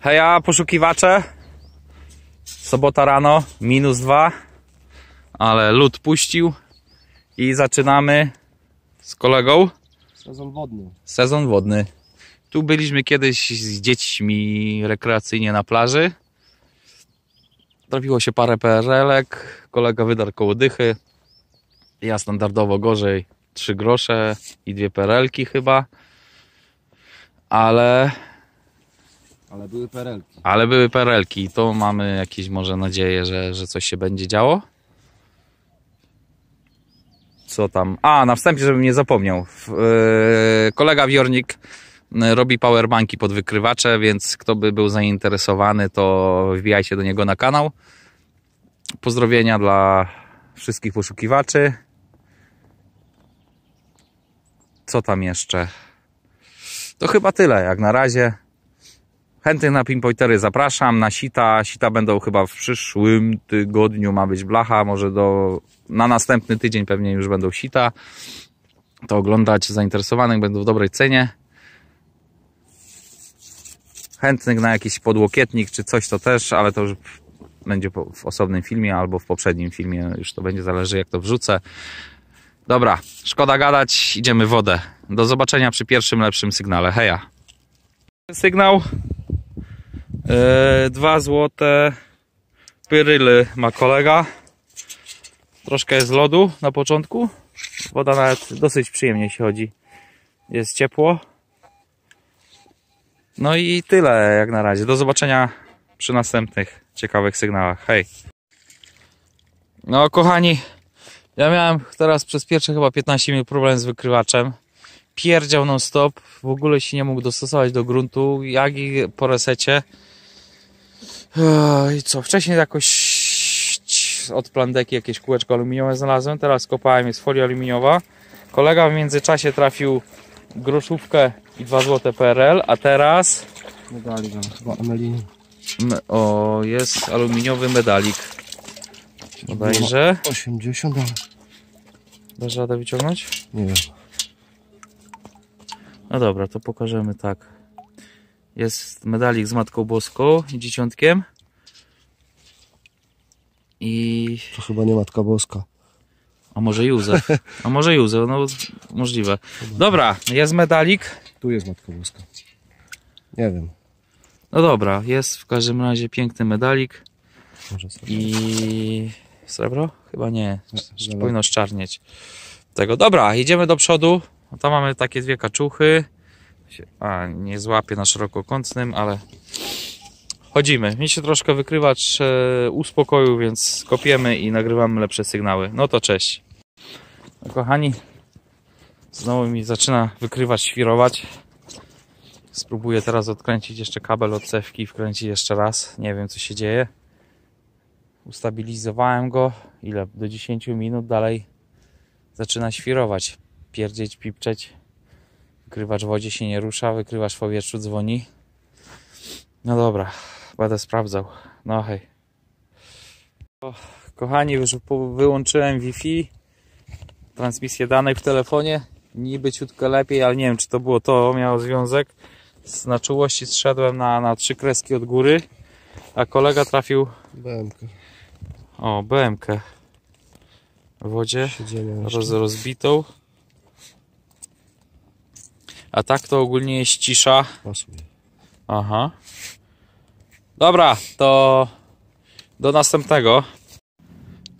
Heja, poszukiwacze. Sobota rano, minus dwa, ale lód puścił i zaczynamy z kolegą Sezon wodny. sezon wodny. Tu byliśmy kiedyś z dziećmi rekreacyjnie na plaży. Trafiło się parę PRL-ek, kolega wydarł koło dychy. Ja standardowo gorzej 3 grosze i dwie PRL-ki chyba. Ale Ale były perelki. Ale były perelki, to mamy jakieś może nadzieję, że, że coś się będzie działo. Co tam? A, na wstępie, żebym nie zapomniał. Yy, kolega Wiornik yy, robi powerbanki pod wykrywacze, więc kto by był zainteresowany, to wbijajcie do niego na kanał. Pozdrowienia dla wszystkich poszukiwaczy. Co tam jeszcze? To chyba tyle, jak na razie. Chętnych na pinpointery zapraszam, na sita. Sita będą chyba w przyszłym tygodniu, ma być blacha, może do, na następny tydzień pewnie już będą sita. To oglądać zainteresowanych będą w dobrej cenie. Chętnych na jakiś podłokietnik czy coś to też, ale to już będzie w osobnym filmie albo w poprzednim filmie, już to będzie zależy jak to wrzucę. Dobra, szkoda gadać, idziemy wodę. Do zobaczenia przy pierwszym lepszym sygnale. Heja! Sygnał Dwa złote pyryly ma kolega. Troszkę jest lodu na początku. Woda nawet dosyć przyjemnie się chodzi. Jest ciepło. No i tyle jak na razie. Do zobaczenia przy następnych ciekawych sygnałach. Hej. No kochani, ja miałem teraz przez pierwsze chyba 15 minut problem z wykrywaczem pierdział non stop, w ogóle się nie mógł dostosować do gruntu, jak i po resecie. I co, wcześniej jakoś od plandeki jakieś kółeczko aluminiowe znalazłem, teraz kopałem jest folia aluminiowa. Kolega w międzyczasie trafił groszówkę i 2 złote PRL, a teraz Medali mam chyba Amelii. m- o, jest aluminiowy medalik. Bodajże. 80, ale Dasz radę wyciągnąć? nie wiem. No dobra, to pokażemy tak. Jest medalik z Matką Boską i dzieciątkiem. I... To chyba nie Matka Boska. A może Józef? A może Józef, no możliwe. Dobra, jest medalik. Tu jest Matka Boska. Nie wiem. No dobra, jest w każdym razie piękny medalik. Może sobie. I... Srebro? Chyba nie. Powinno szczarnieć. Tego. Dobra, idziemy do przodu. Tam mamy takie dwie kaczuchy. Się- A, nie złapię na szerokokątnym, ale chodzimy. Mi się troszkę wykrywacz e, uspokoił, więc kopiemy i nagrywamy lepsze sygnały. No to cześć. No, kochani, znowu mi zaczyna wykrywacz świrować. Spróbuję teraz odkręcić jeszcze kabel od cewki i wkręcić jeszcze raz. Nie wiem co się dzieje. Ustabilizowałem go. Ile? Do 10 minut dalej zaczyna świrować. Pierdzieć, pipczeć. Wykrywacz w wodzie się nie rusza, wykrywacz w powietrzu dzwoni. No dobra, będę sprawdzał. No hej. O, kochani, już wyłączyłem Wi-Fi. Transmisję danych w telefonie. Niby ciutko lepiej, ale nie wiem, czy to było to, miało związek. Z- Na czułości zszedłem na, na trzy kreski od góry, a kolega trafił BMK. o, BMK w wodzie roz, rozbitą. A tak to ogólnie jest cisza. Pasuje. Aha. Dobra, to do następnego.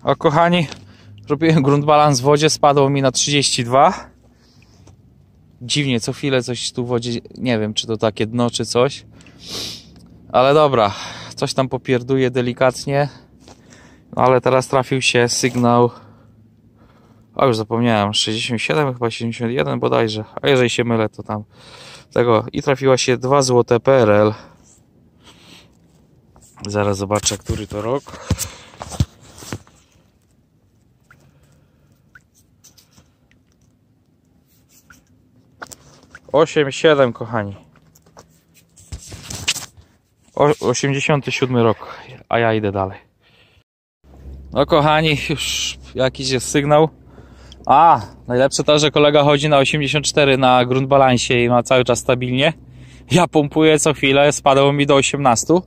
O kochani, robiłem grunt balans w wodzie, spadło mi na 32. Dziwnie, co chwilę coś tu w wodzie, nie wiem czy to takie dno czy coś. Ale dobra, coś tam popierduje delikatnie. No ale teraz trafił się sygnał. O już zapomniałem, 67 chyba 71 bodajże. A jeżeli się mylę to tam tego i trafiła się 2 złote PRL. Zaraz zobaczę, który to rok. Osiem, siedem, kochani. O, 87 rok, a ja idę dalej. No kochani, już jakiś jest sygnał. A, najlepsze to, że kolega chodzi na 84 na grunt balansie i ma cały czas stabilnie. Ja pompuję co chwilę, spadło mi do 18.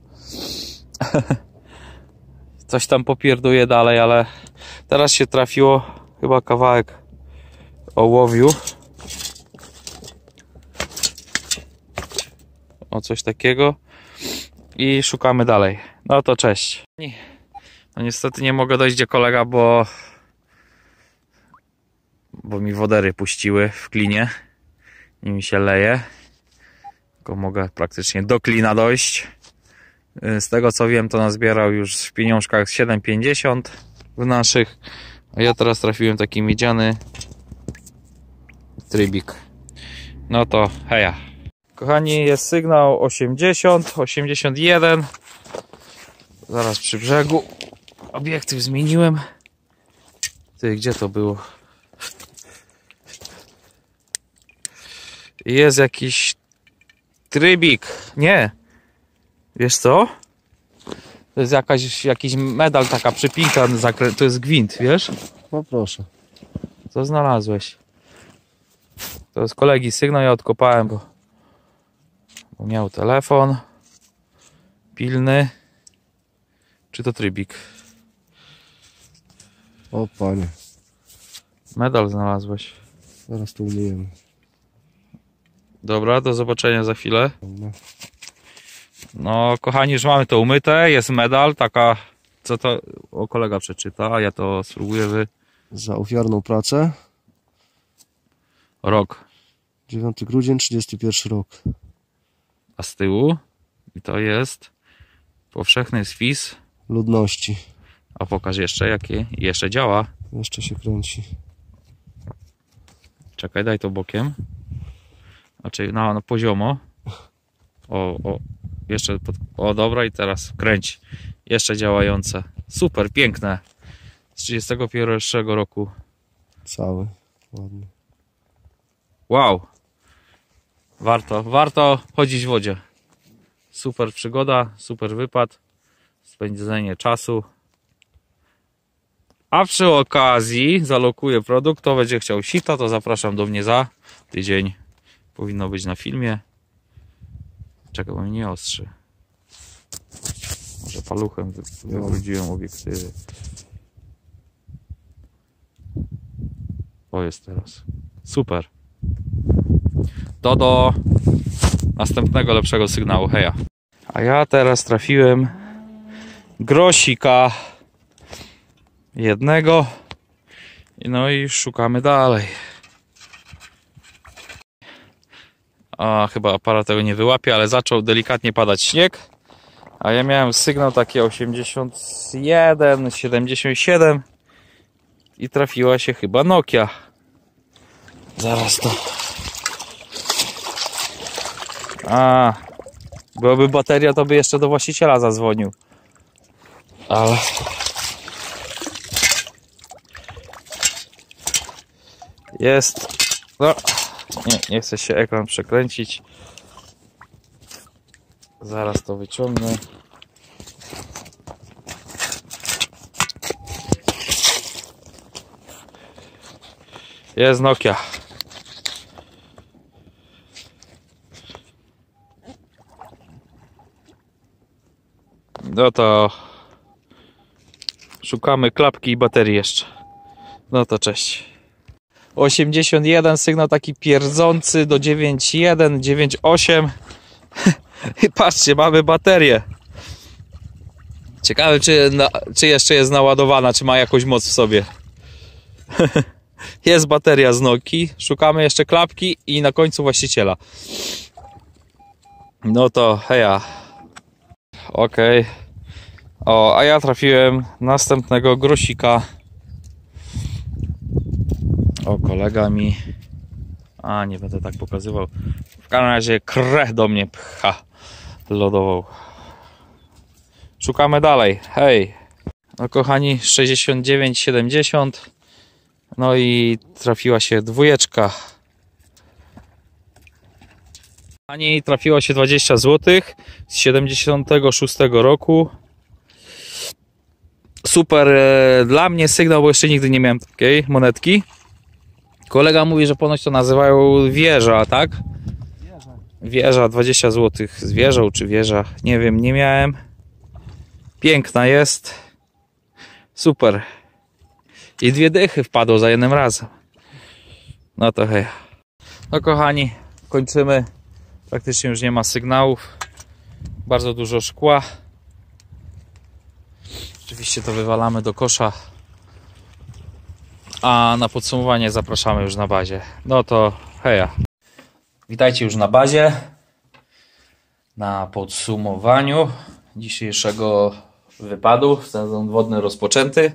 Coś tam popierduję dalej, ale teraz się trafiło chyba kawałek ołowiu. O coś takiego. I szukamy dalej. No to cześć. No niestety nie mogę dojść gdzie kolega, bo bo mi wodery puściły w klinie i mi się leje. Tylko mogę praktycznie do klina dojść. Y, Z tego co wiem, to nazbierał już w pieniążkach 7,50 w naszych. A ja teraz trafiłem taki miedziany trybik. No to heja. Kochani, jest sygnał 80, 81. Zaraz przy brzegu. Obiektyw zmieniłem. Ty, gdzie to było? Jest jakiś trybik. Nie. Wiesz co? To jest jakaś, jakiś medal, taka przypinka, to jest gwint, wiesz? No proszę. Co znalazłeś? To jest kolegi sygnał, ja odkopałem, bo, bo miał telefon pilny. Czy to trybik? O panie, Medal znalazłeś. zaraz to umyjemy. Dobra, do zobaczenia za chwilę. No, kochani, już mamy to umyte. Jest medal, taka. Co to? O, kolega przeczyta, a ja to spróbuję wy. Za ofiarną pracę. Rok. 9 grudzień, 31 rok. A z tyłu? I to jest powszechny spis. Ludności. A pokaż jeszcze, jakie. Jeszcze działa. Jeszcze się kręci. Czekaj, daj to bokiem. Znaczy na, poziomo. O, o, jeszcze pod, o dobra i teraz kręć. Jeszcze działające. Super, piękne. Z 31 roku. Cały. Ładny. Wow. Warto, warto chodzić w wodzie. Super przygoda, super wypad. Spędzenie czasu. A przy okazji zalokuję produkt. Kto będzie chciał sita, to zapraszam do mnie za tydzień. Powinno być na filmie. Czekaj, bo mnie nie ostrzy. Może paluchem wy- wybrudziłem obiektywy. O, jest teraz. Super. To do następnego lepszego sygnału. Heja. A ja teraz trafiłem grosika jednego. No i szukamy dalej. A chyba aparat tego nie wyłapie, ale zaczął delikatnie padać śnieg. A ja miałem sygnał taki 81, 77 i trafiła się chyba Nokia. Zaraz to. A, byłaby bateria, to by jeszcze do właściciela zadzwonił. Ale. Jest. No. Nie, nie chce się ekran przekręcić. Zaraz to wyciągnę. Jest Nokia. No to szukamy klapki i baterii jeszcze. No to cześć. 81 sygnał taki pierdzący do 9.1, 9.8 i patrzcie, mamy baterię. Ciekawe, czy, na, czy jeszcze jest naładowana, czy ma jakąś moc w sobie. jest bateria z Noki. Szukamy jeszcze klapki i na końcu właściciela. No to heja. Okej. O, a ja trafiłem następnego grosika. O, kolega mi. A, nie będę tak pokazywał. W każdym razie krę do mnie pcha lodową. Szukamy dalej. Hej. No kochani, 69,70. No i trafiła się dwójeczka. Kochani, trafiło się 20 zł z 76 roku. Super e, dla mnie sygnał, bo jeszcze nigdy nie miałem takiej monetki. Kolega mówi, że ponoć to nazywają wieża, tak? Wieża 20 zł z wieżą czy wieża, nie wiem, nie miałem. Piękna jest. Super. I dwie dychy wpadło za jednym razem. No to hej. No kochani, kończymy. Praktycznie już nie ma sygnałów. Bardzo dużo szkła. Oczywiście to wywalamy do kosza. A na podsumowanie zapraszamy już na bazie. No to heja. Witajcie już na bazie. Na podsumowaniu dzisiejszego wypadu. Sezon wodny rozpoczęty.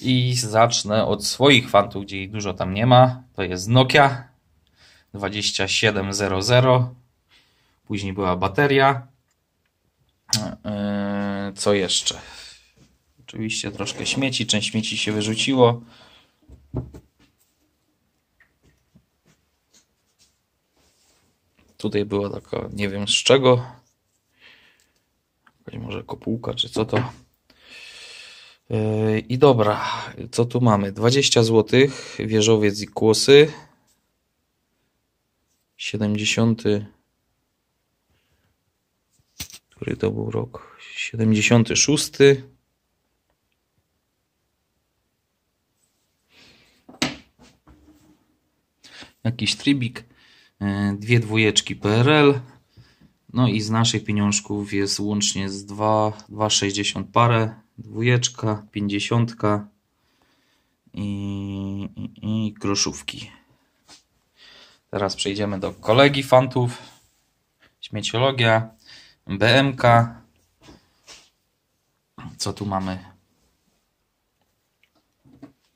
I zacznę od swoich fantów, gdzie ich dużo tam nie ma. To jest Nokia 2700. Później była bateria. Eee, Co jeszcze? Oczywiście troszkę śmieci, część śmieci się wyrzuciło. Tutaj była taka, nie wiem z czego. Jakaś może kopułka, czy co to. Yy, I dobra, co tu mamy? 20 zł, wieżowiec i kłosy. 70. Który to był rok? 76. Jakiś tribik. yy, Dwie dwójeczki PRL. No i z naszych pieniążków jest łącznie z 2, 2,60 parę, dwójeczka, pięćdziesiątka i, i, i groszówki. Teraz przejdziemy do kolegi fantów. Śmieciologia, BMK. Co tu mamy?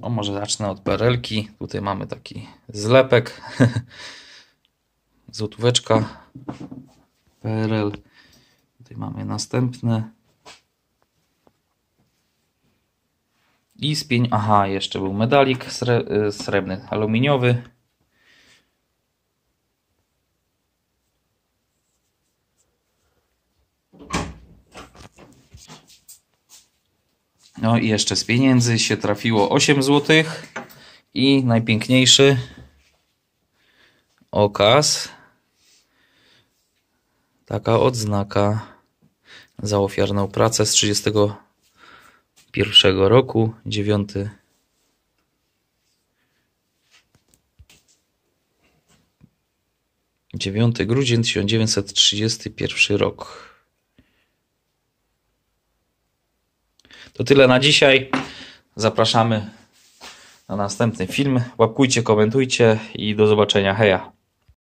O, może zacznę od perelki. Tutaj mamy taki zlepek. Złotóweczka. PRL. Tutaj mamy następne. I spień. Aha, jeszcze był medalik sre, y, srebrny, aluminiowy. No i jeszcze z pieniędzy się trafiło 8 zł. I najpiękniejszy okaz. Taka odznaka za ofiarną pracę z 31 roku, 9. Dziewiąty grudzień 1931 rok. To tyle na dzisiaj. Zapraszamy na następny film. Łapkujcie, komentujcie i do zobaczenia. Heja!